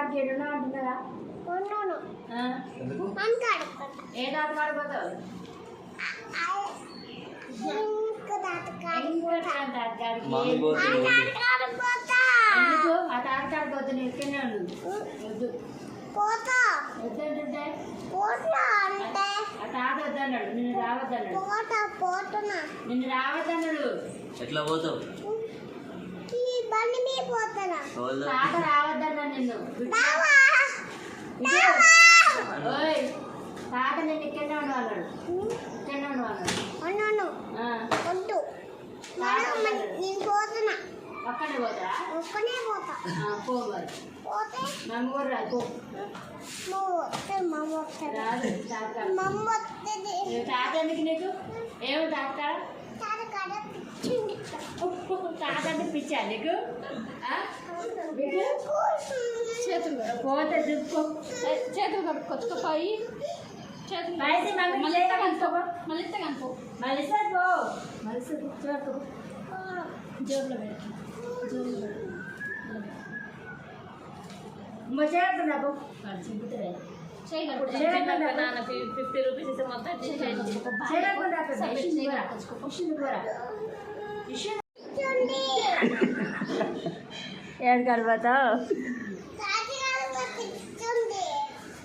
తాతకాడికి అంటున్నారా ఏ పోతావు? తాతకాడు పోతే ఉండు వద్దు పోతా వద్దంటుంటే పోతా అంటే ఆ తాత వద్దన్నాడు నిన్ను రావద్దన్నాడు పోతా పోతున్నా నిన్ను రావద్దన్నాడు ఎట్లా పోతావు బండి మీద పోతానా? ఎవరు తాత రావద్దన్నాడు నిన్ను? తాత నేను ఇక్కడనే ఉండు అన్నాడు ఇక్కడనే ఉండు అన్నాడు ఉన్నాను వద్దు. నేను పోతున్నా. ఒక్కడే పోతారా ఒక్కనే పోతా. ఆ, పో మరి. పోతే? నన్ను కూడా రాదు వస్తే మమ్మ రాదు తాత మమ్మ వస్తుంది. తాత ఎందుకు నీకు? ఏమి తాత? పిచ్చింది పిచ్చా నీకు చేతులు పోతే దుక్కో చేతులు కట్టుకొచ్చుకోపోయి చేతులు మళ్ళీ చేతులు మళ్ళీ కనుకో మళ్ళీ పో మళ్ళీ సార్ జోబులో పెట్టు జోబులో పెట్టు ఫిఫ్టీ రూపీస్ మొత్తం ఏడు కడిపోతావు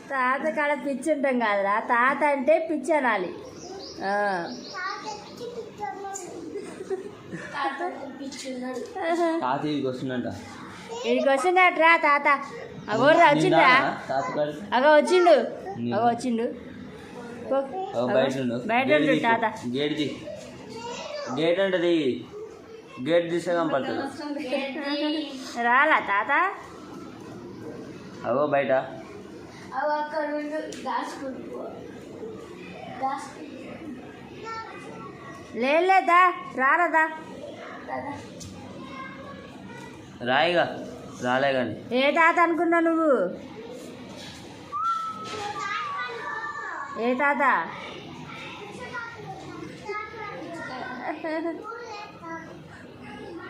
తాత కాడ పిచ్చి ఉంటాం కాదురా. తాత అంటే పిచ్చి అనాలి. తాత ఇదికి వస్తుందంట వచ్చిందట్రా తాత? అగోర్రా వచ్చిందా? అగో వచ్చిండు. అగో వచ్చిండు. బయట. తాత. తీ గేట్ అంటే గేట్ తీస్తే కనపడుతుంది. రాలా తాత? అవో బయట. లేదా రారదా రాయిగా రాలే కానీ ఏ తాత అనుకున్నావు నువ్వు? ఏ తాత?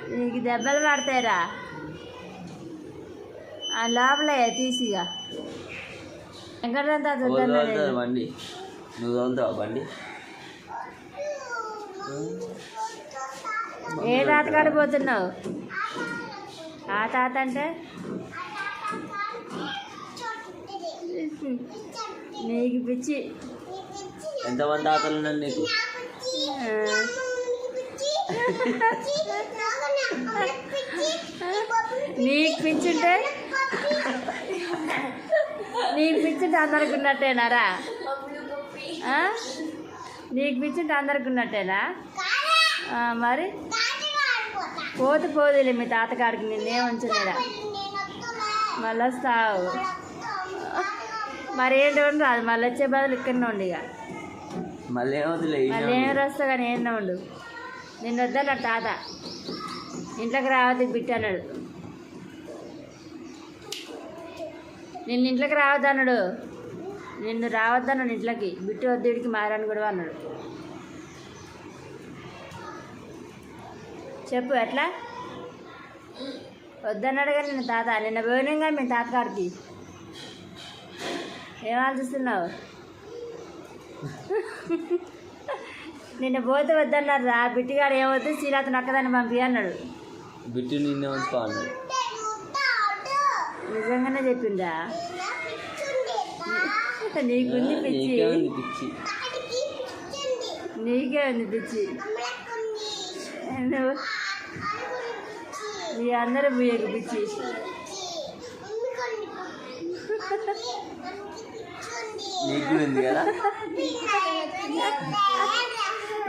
నీకు దెబ్బలు పడతాయిరా. ఆ లోపలే తీసిగా. వెంకటరామ తాత బండి. నువ్వు తోలుతావా బండి? ఏ తాత కాడ పోతున్నావు? ఆ తాత అంటే? నీకు పిచ్చి. ఎంతమంది తాతలు నీకు? నీకు పిచ్చి ఉంటే నీకు పిచ్చి ఉంటే అందరికి ఉన్నట్టేనారా? నీకు పిచ్చి ఉంటే అందరికి ఉన్నట్టేనా? మరి? పోతే పోదులే మీ తాతగాడికి నిన్నే ఉంచలేదా? మళ్ళీ వస్తావు. మరి ఏంటి ఉండు? రాదు మళ్ళీ వచ్చే బదులు ఇక్కడనే ఉండు ఇక. మళ్ళీ ఏమవుతులే మళ్ళీ ఏం వస్తావు కానీ ఏం ఉండు? నిన్ను వద్దన్నాడు తాత. ఇంట్లోకి రావద్దు బిట్టి అన్నాడు. నిన్న ఇంట్లోకి రావద్దు అన్నాడు. నిన్ను రావద్దన్నాడు ఇంట్లోకి. బిట్టి వద్దుడికి మారాను మారని కూడా అన్నాడు. చెప్పు ఎట్లా? వద్దన్నాడు కానీ నిన్న తాత. నిన్న పోయినాం కానీ మీ తాతగారికి ఏం ఆలోచిస్తున్నావు? నిన్న పోతే వద్దన్నారు రా. బిట్టిగాడు ఏమవుతుంది శ్రీనాథ్ అక్కదాన్ని పంపి అన్నాడు. బిట్టు నిన్నే ఉంచుకో అన్నాడు. నిజంగానే చెప్పిందా నీకుంది పిచ్చి. పిచ్చి. నీకే ఉంది పిచ్చి. నువ్వు మీ అందరూ మీకు పిచ్చి. నీకు ఉంది కదా?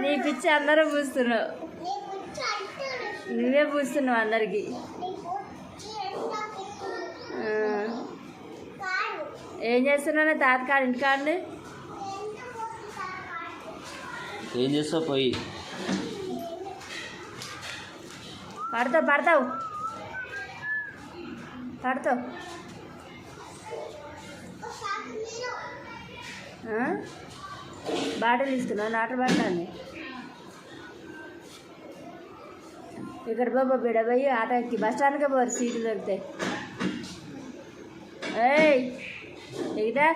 నీ పిచ్చి అందరూ పూస్తున్నావు. నువ్వే పూస్తున్నావు అందరికి. ఏం చేస్తున్నావు? తాతకాడ ఇంటికాడండి ఏం చేస్తావు? పోయి. పడతావు పడతావు. పడతావు. ఆ? బాటలు ఇస్తున్నావు నాట బాటలు ఇక్కడ బాబా బిడ పోయి ఎక్కి బస్ స్టాండ్కే పోరు సీట్లు దొరికితే. ఏయ్ ఎగిదా